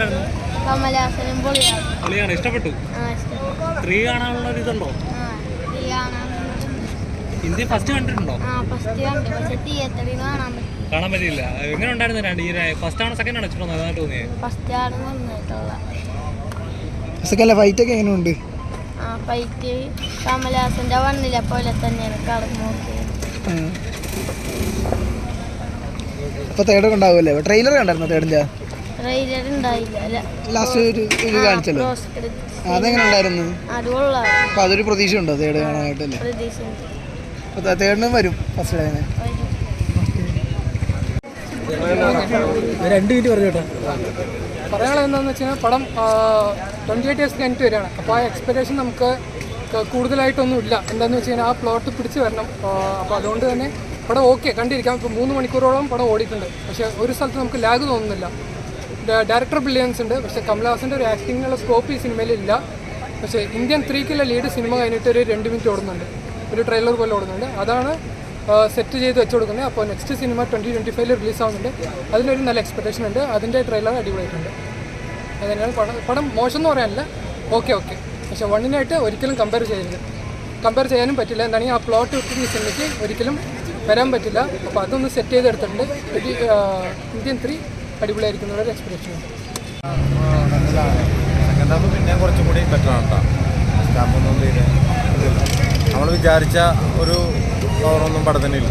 ഉണ്ടായിരുന്നു കമലഹാസനും പൊളിയാണ്. പൊളിയാണ്. ഇഷ്ടപ്പെട്ടു? ആ ത്രീ കാണാനുള്ള ഒരു ഇതുണ്ടോ? ഹിന്ദി ഫസ്റ്റ് കണ്ടിട്ടുണ്ടോ? കാണാൻ പറ്റി. കാണാൻ പറ്റിയില്ല. എങ്ങനെ ഉണ്ടായിരുന്നു രണ്ട് ഈ ഫസ്റ്റ് ആണോ സെക്കൻഡ് ആണോ ഇഷ്ടം നന്നായിട്ട് തോന്നിയത് ഫസ്റ്റ് ആണ് സെക്കൻഡ് ഫൈറ്റ് ഒക്കെ എങ്ങനെയുണ്ട്? ആ ഫൈറ്റ് കമലഹാസന്റെ വന്നില്ല പോലെ തന്നെയാണ് കടന്നു നോക്കിയത് ഇപ്പൊ തേടൊക്കെ ഉണ്ടാവുമല്ലേ? ട്രെയിലർ കണ്ടായിരുന്നു തേർഡിന്റെ ട്രെയിലർ ഉണ്ടായില്ല. അല്ല ലാസ്റ്റ് ഒരു ഇത് കാണിച്ചല്ലോ. അതെങ്ങനെ ഉണ്ടായിരുന്നു? അപ്പൊ അതൊരു പ്രതീക്ഷ ഉണ്ടോ തേർഡ് കാണാനായിട്ടല്ലേ? പ്രതീക്ഷയുണ്ട്. അപ്പൊ തേർഡിനും വരും ഫസ്റ്റ് ഡേനെ രണ്ട് മിനിറ്റ് പറഞ്ഞു കേട്ടോ. പറയാനുള്ളത് എന്താണെന്ന് വെച്ചാൽ പടം ട്വന്റി എയ്റ്റ് ഇയേഴ്സ് കഴിഞ്ഞിട്ട് വരികയാണ്. അപ്പോൾ ആ എക്സ്പെക്ടേഷൻ നമുക്ക് കൂടുതലായിട്ടൊന്നുമില്ല കൂടുതലായിട്ടൊന്നും ഇല്ല. എന്താണെന്ന് വെച്ച് കഴിഞ്ഞാൽ ആ പ്ലോട്ട് പിടിച്ച് വരണം. അപ്പോൾ അതുകൊണ്ട് തന്നെ പടം ഓക്കെ കണ്ടിരിക്കാം. ഇപ്പോൾ മൂന്ന് മണിക്കൂറോളം പടം ഓടിയിട്ടുണ്ട്. പക്ഷേ ഒരു സ്ഥലത്ത് നമുക്ക് ലാഗ് തോന്നുന്നില്ല. ഡയറക്ടർ ബ്രില്യൻസ് ഉണ്ട്. പക്ഷേ കമലഹാസന്റെ ഒരു ആക്ടിങ്ങിനുള്ള സ്കോപ്പ് ഈ സിനിമയിലില്ല. പക്ഷേ ഇന്ത്യൻ ത്രീക്കുള്ള ലീഡ് സിനിമ കഴിഞ്ഞിട്ട് ഒരു രണ്ട് മിനിറ്റ് ഓടുന്നുണ്ട്. ഒരു ട്രെയിലർ പോലെ ഓടുന്നുണ്ട്. അതാണ് സെറ്റ് ചെയ്ത് വെച്ച് കൊടുക്കുന്നത്. അപ്പോൾ നെക്സ്റ്റ് സിനിമ ട്വന്റി ട്വന്റി ഫൈവിൽ റിലീസ് ആവുന്നുണ്ട്. അതിനൊരു നല്ല എക്സ്പെക്ടേഷൻ ഉണ്ട്. അതിന്റെ ട്രെയിലർ അടിപൊളിയായിട്ടുണ്ട്. അതിനാൽ പടം. പടം മോശം എന്ന് പറയാനില്ല. ഓക്കെ ഓക്കെ പക്ഷേ വണ്ണിനായിട്ട് ഒരിക്കലും കമ്പയർ ചെയ്യരുത്. കമ്പയർ ചെയ്യാനും പറ്റില്ല. എന്താണെങ്കിൽ ആ പ്ലോട്ട് ഈ സിനിമയ്ക്ക് ഒരിക്കലും വരാൻ പറ്റില്ല. അപ്പോൾ അതൊന്ന് സെറ്റ് ചെയ്തെടുത്തിട്ടുണ്ട്. ഇന്ത്യൻ ത്രീ അടിപൊളിയായിരിക്കും ഒരു എക്സ്പെക്ടേഷൻ ഉണ്ട്. സെക്കൻഡ് ഹാഫ് പിന്നെ കുറച്ചും കൂടി ബെറ്റർ ആണ് കേട്ടോ സ്റ്റാമ്പൊന്നും തീരെ നമ്മൾ വിചാരിച്ച ഒരു പവറൊന്നും പടത്തിന് ഇല്ല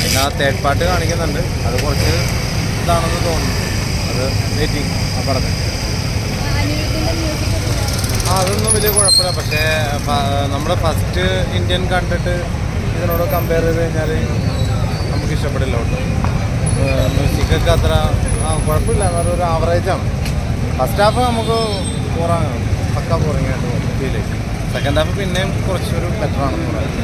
പിന്നെ ആ തേർഡ് പാർട്ട് കാണിക്കുന്നുണ്ട്. അത് കുറച്ച് ഇതാണെന്ന് തോന്നുന്നു. അത് വെയിറ്റിംഗ് ആ പടത്തിന് ആ അതൊന്നും വലിയ കുഴപ്പമില്ല. പക്ഷേ നമ്മുടെ ഫസ്റ്റ് ഇന്ത്യൻ കണ്ടിട്ട് ഇതിനോട് കമ്പയർ ചെയ്ത് കഴിഞ്ഞാൽ നമുക്ക് ഇഷ്ടപ്പെടില്ല കേട്ടോ മ്യൂസിക്കൊക്കെ അത്ര ആ കുഴപ്പമില്ല. ഒരു ആവറേജാണ് ഫസ്റ്റ് ഹാഫ് നമുക്ക് പോറാണ് പക്ക പോറിങ്ങായിട്ട് ഫീൽ സെക്കൻഡ് ഹാഫ് പിന്നെയും കുറച്ചൊരു ബെറ്റർ ആണെന്ന് പറയാം.